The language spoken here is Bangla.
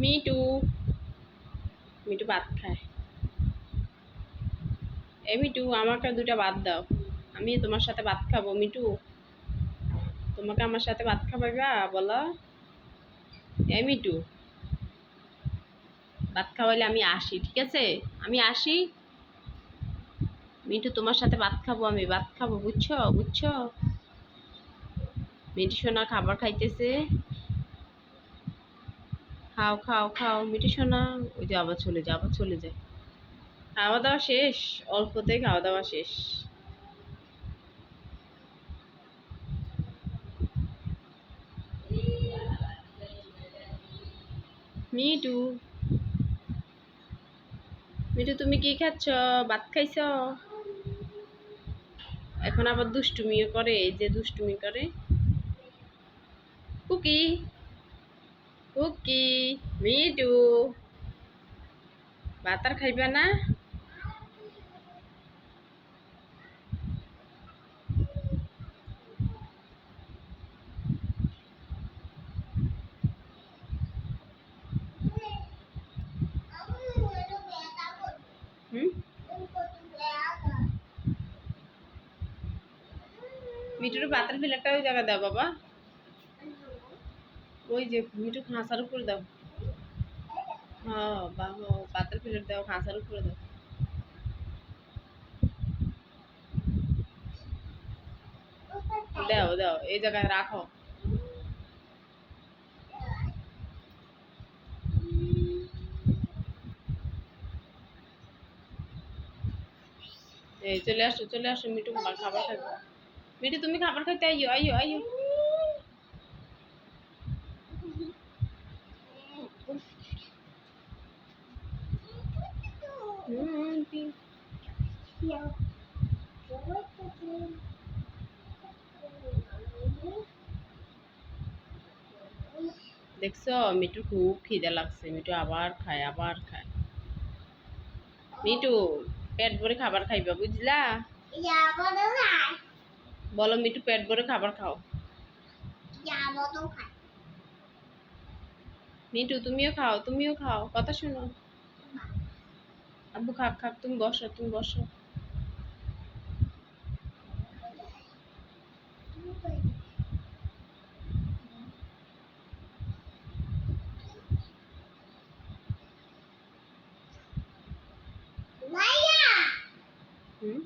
মিটু মিটু ভাত খায়। এ মিটু আমাকে দুটা ভাত দাও। আমি তোমার সাথে ভাত খাব মিটু তোমাকে আমার সাথে ভাত খাবাইবা বলো। এ মিটু ভাত খাওয়াইলে আমি আসি, ঠিক আছে? আমি আসি। মিটু তোমার সাথে ভাত খাব আমি। ভাত খাব, বুঝছ? বুঝছ? মিটু সোনা খাবার খাইতেছে। খাও খাও খাও মিটু সোনা ওই যে আবার চলে যায়, আবার চলে যায়। খাওয়া দাওয়া শেষ, অল্পতেই খাওয়া দাওয়া শেষ। মিটু। মিটু, তুমি কি খাচ্ছ? ভাত খাইছ? এখন আবার দুষ্টুমিও করে, এই যে দুষ্টুমি করে। কুকি? কুকি মিটু ভাত আর খাইবা না মিটুর পাতের প্লেটটা ওই জায়গায় দাও বাবা ওই যে মিটু খাঁচার উপরে দাও। হ্যাঁ পাতের প্লেট দাও খাঁচার উপরে দাও। দাও দাও, এই জায়গায় রাখো। এই, চলে আসো চলে আসো মিটু খাবার খাবে। মিটু তুমি খাবার খাইতে আইও আইও আইও হুম, কি- দেখছ মিটু খুব খিদে লাগছে। মিটু আবার খায় আবার খায়। মিটু, পেট ভরে খাবার খাইবা, বুঝলা? বলো মিটু, পেট ভরে খাবার খাও। মিটু, তুমিও খাও তুমিও খাও, কথা শোনো। আব্বু খাক খাক তুমি বসো তুমি বসো। হুম?